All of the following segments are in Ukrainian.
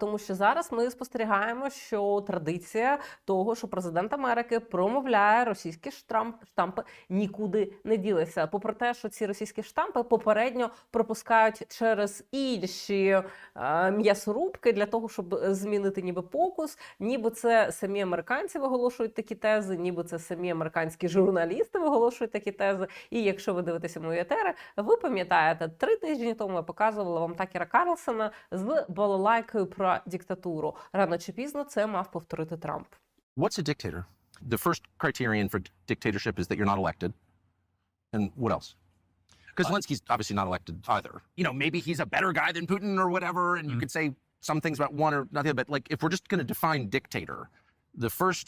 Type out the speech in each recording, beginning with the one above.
Тому що зараз ми спостерігаємо, що традиція того, що президент Америки промовляє російські штамп, штампи, нікуди не ділися. Попри те, що ці російські штампи попередньо пропускають через інші е, м'ясорубки для того, щоб змінити ніби покус, ніби це самі американці виголошують такі тези, ніби це самі американські журналісти виголошують такі тези. І якщо ви дивитеся мої етери, ви пам'ятаєте, три тижні тому я показувала вам Такера Карлсона з балалайкою про диктатуру. Рано чи пізно це мав повторити Трамп. What's a dictator? The first criterion for dictatorship is that you're not elected. And what else? Because Zelensky's obviously not elected either. You know, maybe he's a better guy than Putin or whatever, and you Mhm. could say some things about one or not the other, but like if we're just going to define dictator, the first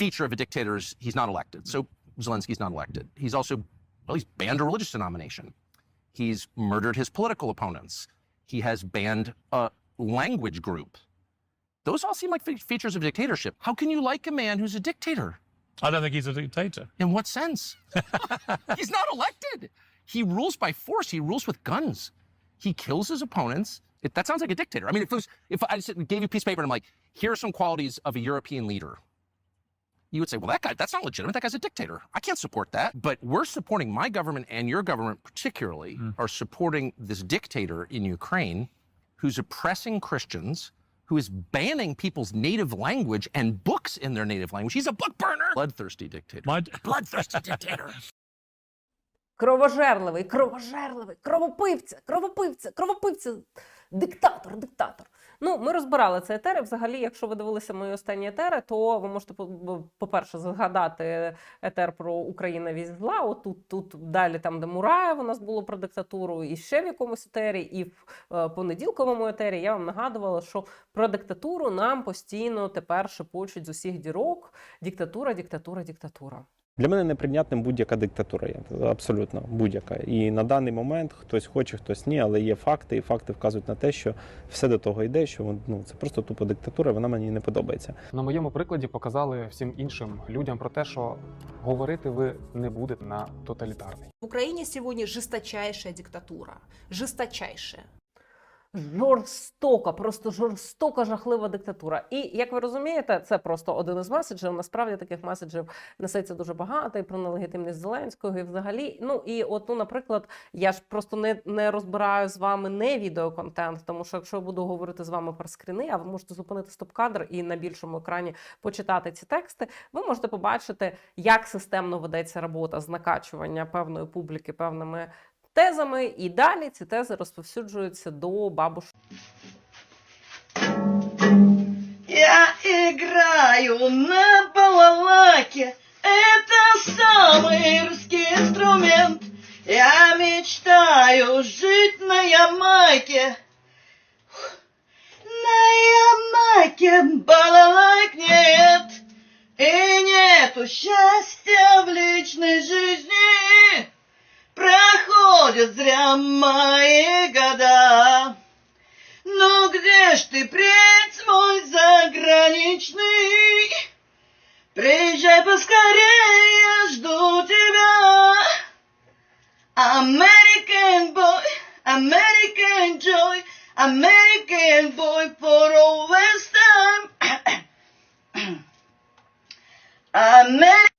feature of a dictator is he's not elected. So Zelensky's not elected. He's also, well, he's banned a religious denomination. He's murdered his political opponents. He has banned a language group. Those all seem like fe- features of dictatorship. How can you like a man who's a dictator? I don't think he's a dictator. In what sense? He's not elected. He rules by force. He rules with guns. He kills his opponents. It, that sounds like a dictator. I mean, if it was, if I gave you a piece of paper and I'm like, here are some qualities of a European leader, you would say, well, that guy, that's not legitimate. That guy's a dictator. I can't support that. But we're supporting my government and your government, particularly, Mm. are supporting this dictator in Ukraine who's oppressing Christians, who is banning people's native language and books in their native language. He's a book burner. Bloodthirsty dictator. My, Bloodthirsty dictator. Кровожерливий, кровожерливий, кровопивця, кровопивця, кровопивця, диктатор, диктатор. Ну, ми розбирали цей етери. Взагалі, якщо ви дивилися мої останні етери, то ви можете, по- по-перше, згадати етер про Україна вісь зла. Отут, тут далі, там, де Мураєв, у нас було про диктатуру, і ще в якомусь етері, і в е, понеділковому етері я вам нагадувала, що про диктатуру нам постійно тепер шепочуть з усіх дірок. Диктатура, диктатура, диктатура. Для мене неприйнятним будь-яка диктатура є абсолютно будь-яка. І на даний момент хтось хоче, хтось ні, але є факти, і факти вказують на те, що все до того йде, що ну це просто тупо диктатура, вона мені не подобається. На моєму прикладі показали всім іншим людям про те, що говорити ви не будете на тоталітарний. В Украине сегодня жесточайшая диктатура. Жесточайшая. Жорстока, просто жорстока, жахлива диктатура. І як ви розумієте, це просто один із меседжів. Насправді таких меседжів несеться дуже багато і про нелегітимність Зеленського, і взагалі. Ну і от, ну, наприклад, я ж просто не, не розбираю з вами не відеоконтент, тому що якщо я буду говорити з вами про скріни, а ви можете зупинити стоп-кадр і на більшому екрані почитати ці тексти, ви можете побачити, як системно ведеться робота з накачування певної публіки певними тезами, і далі ці тези розповсюджуються до бабушок. Я играю на балалайке, это самый русский инструмент. Я мечтаю жить на Ямайке. На Ямайке балалайк нет, и нету счастья в личной жизни. проходят зря мои года. Но где ж ты, принц мой заграничный? Приезжай поскорее, я жду тебя. American boy, American joy, American boy for always time. American